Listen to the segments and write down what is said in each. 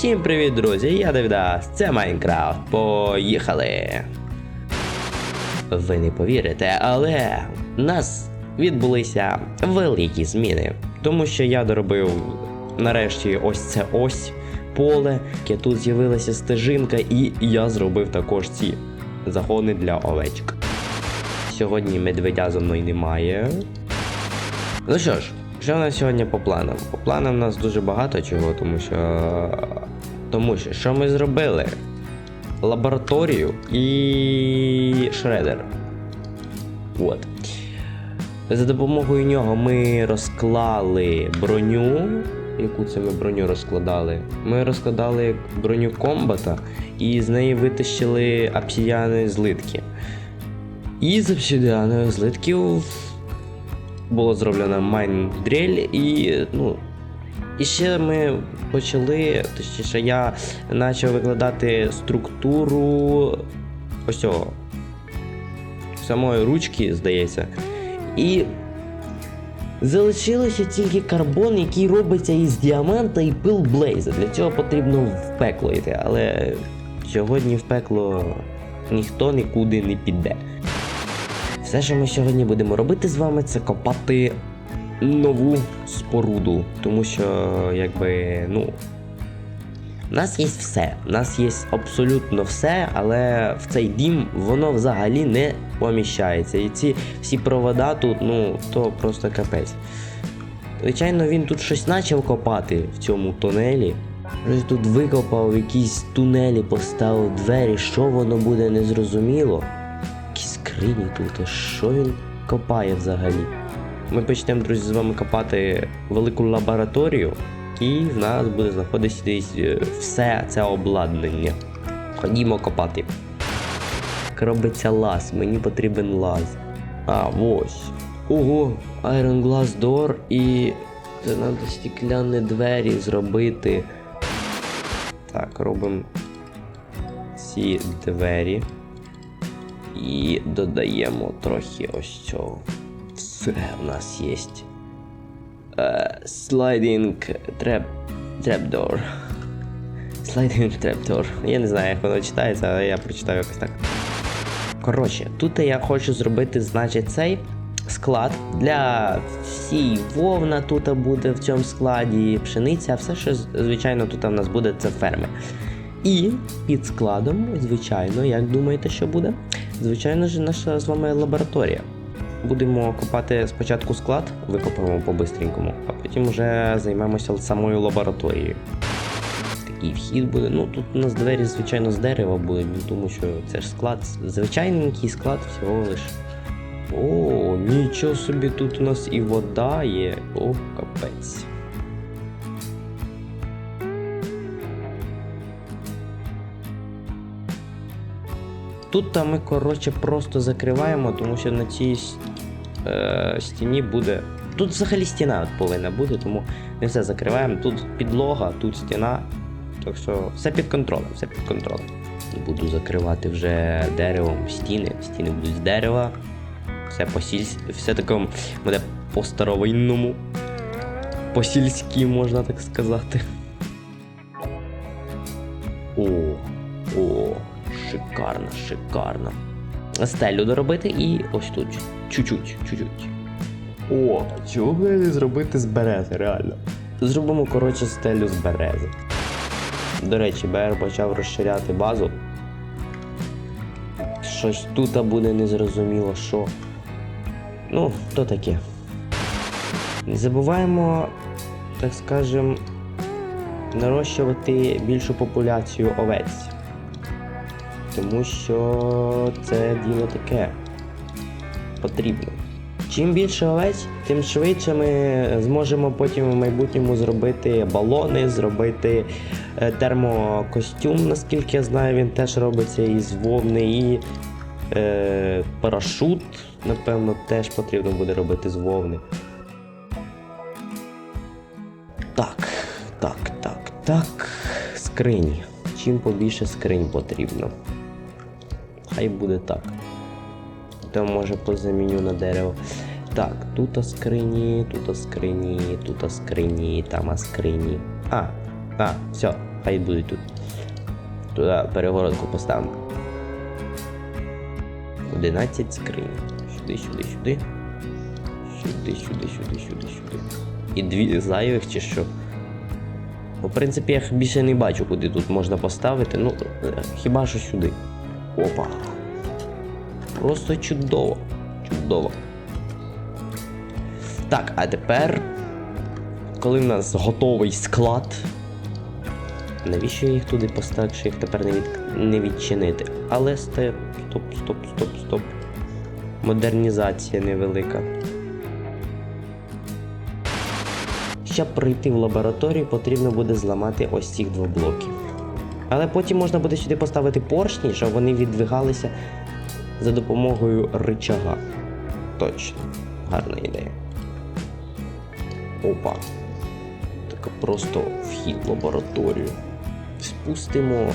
Всім привіт, друзі! Я Давідас, це Майнкрафт. Поїхали! Ви не повірите, але в нас відбулися великі зміни. Тому що я доробив нарешті ось це ось поле, яке тут з'явилася стежинка, і я зробив також ці загони для овечок. Сьогодні медведя зо мною немає. Ну що ж, що в нас сьогодні по планам? По планам у нас дуже багато чого, тому що. Тому що що ми зробили? Лабораторію і шредер. От. За допомогою нього ми розклали броню. Яку це ми броню розкладали? Ми розкладали броню комбата і з неї витащили обсідіани злитки. І з обсідіанових злитків було зроблено майн-дрель і. ну. І ще ми почали, точніше, я почав викладати структуру ось цього самої ручки, здається. І залишилося тільки карбон, який робиться із діаманта і пил Блейза. Для цього потрібно в пекло йти, але сьогодні в пекло ніхто нікуди не піде. Все, що ми сьогодні будемо робити з вами, це копати нову споруду. Тому що, якби, ну. У нас є все, у нас є абсолютно все, але в цей дім воно взагалі не поміщається. І ці всі провода тут, ну, то просто капець. Звичайно, він тут щось почав копати в цьому тунелі. Щось тут викопав, якісь тунелі поставив двері, що воно буде незрозуміло. Якісь скрині тут, що він копає взагалі? Ми почнемо, друзі, з вами копати велику лабораторію, і в нас буде знаходитись е, все це обладнання. Ходімо копати. Робиться лаз, мені потрібен лаз. А, ось. Ого, Iron Glass Door і. Це треба стекляні двері зробити. Так, робимо ці двері. І додаємо трохи ось цього. Все у нас є. Слайдинг треп. Трепдор. Слайдинг трепдор. Я не знаю, як воно читається, але я прочитав якось так. Коротше, тут я хочу зробити, значить, цей склад для всій вовна тут буде в цьому складі, пшениця, все, що звичайно тут в нас буде, це ферми. І під складом, звичайно, як думаєте, що буде? Звичайно ж, наша з вами лабораторія. Будемо копати спочатку склад, викопаємо по-бистренькому, а потім вже займемося самою лабораторією. Такий вхід буде. Ну тут у нас двері, звичайно, з дерева будуть, ну, тому що це ж склад, звичайненький склад всього лиш. О, нічого собі, тут у нас і вода є. О, капець. Тут та ми, коротше, просто закриваємо, тому що на цій е, стіні буде. Тут взагалі стіна повинна бути, тому не все закриваємо. Тут підлога, тут стіна. Так що все під контролем, все під контролем. Буду закривати вже деревом стіни. Стіни будуть з дерева. Все по все такому буде по-старовинному. По-сільськи, можна так сказати. О, о, шикарно, шикарно. Стелю доробити і ось тут. Чуть-чуть, чуть-чуть. О, чого б не зробити з берези, реально. Зробимо, коротше, стелю з берези. До речі, БР почав розширяти базу. Щось тут буде незрозуміло, що. Ну, то таке. Не забуваємо, так скажем, нарощувати більшу популяцію овець. Тому що це діло таке потрібно. Чим більше овець, тим швидше ми зможемо потім в майбутньому зробити балони, зробити е, термокостюм, наскільки я знаю, він теж робиться із вовни, і е, парашут, напевно, теж потрібно буде робити з вовни. Так, так, так, так. Скрині. Чим побільше скринь потрібно. Хай буде так. То може позаміню на дерево. Так, тут скрині, тут скрині, тут скрині, там скрині. А, а, все, Хай будуть тут. Туди перегородку поставимо. 11 скринь. Сюди, сюди, сюди. Сюди, сюди, сюди, сюди, сюди. І дві зайвих чи що. Ну, в принципі, я більше не бачу, куди тут можна поставити. Ну, е, хіба що сюди. Опа. Просто чудово. Чудово. Так, а тепер, коли в нас готовий склад. Навіщо їх туди поставити, якщо їх тепер не, від... не відчинити? Але стоп, стоп, стоп, стоп, стоп. Модернізація невелика. Щоб прийти в лабораторію, потрібно буде зламати ось цих два блоків. Але потім можна буде сюди поставити поршні, щоб вони віддвигалися за допомогою рычага. Точно, гарна ідея. Опа. Така просто вхід в лабораторію. Спустимо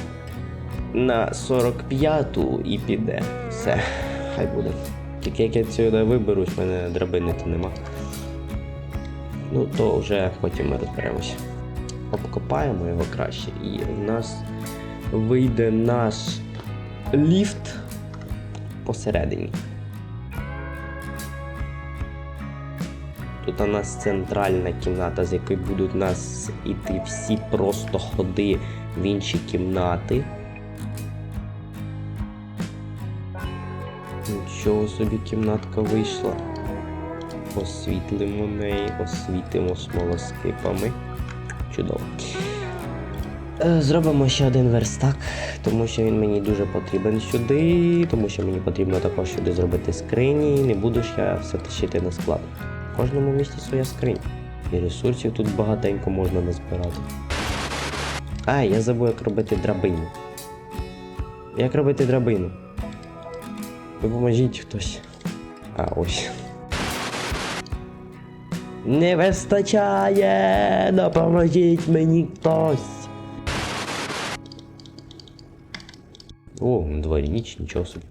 на 45-ту і піде. Все, хай буде. Тільки як я сюди виберусь, в мене драбини то нема. Ну, то вже потім ми розберемося. Обкопаємо його краще, і в нас вийде наш ліфт посередині. Тут у нас центральна кімната, з якої будуть у нас іти всі просто ходи в інші кімнати. Нічого собі кімнатка вийшла. Освітлимо неї, освітимо смолоскипами. Чудово. Е, Зробимо ще один верстак, тому що він мені дуже потрібен сюди, тому що мені потрібно також сюди зробити скрині. Не буду ж я все тащити на склад. В кожному місці своя скриня. І ресурсів тут багатенько можна назбирати. А, я забув, як робити драбину. Як робити драбину? Допоможіть хтось. А, ось. Не вистачає! Допоможіть мені хтось! О, дворіч, нічого собі.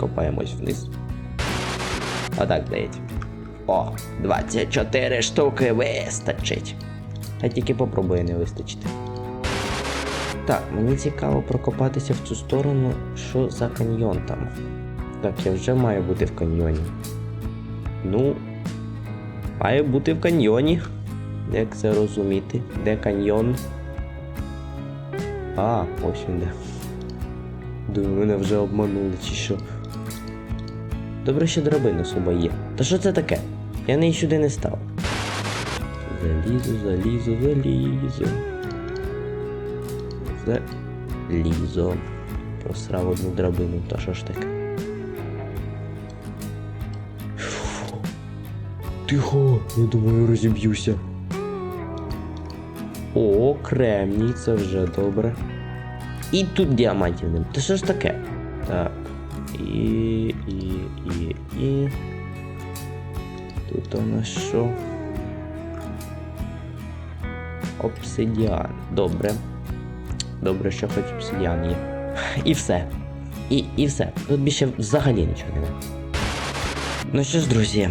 Копаємось вниз. А так здається. О, 24 штуки вистачить. А тільки попробує не вистачити. Так, мені цікаво прокопатися в цю сторону, що за каньйон там. Так, я вже маю бути в каньйоні. Ну, маю бути в каньйоні. Як це розуміти? Де каньйон? А, ось він де. Думаю, мене вже обманули чи що. Добре, що драбина суба є. Та що це таке? Я неї сюди не став. Залізу, залізу, залізу. Залізо. Просрав одну драбину, та що ж таке? Тихо, я думаю, розіб'юся. О, кремній, це вже добре. І тут діамантів нема. Та що ж таке? Так. І. і. і. і. Тут у нас що? Обсидіан. Добре. Добре, що хоч обсидіан є. І все. І, і все. Тут більше взагалі нічого немає. Ну що ж, друзі.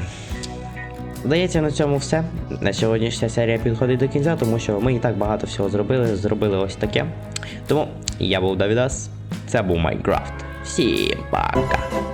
Здається, на цьому все. На сьогоднішня серія підходить до кінця, тому що ми і так багато всього зробили. Зробили ось таке. Тому я був Давідас. Це був Майнкрафт. Всім пока.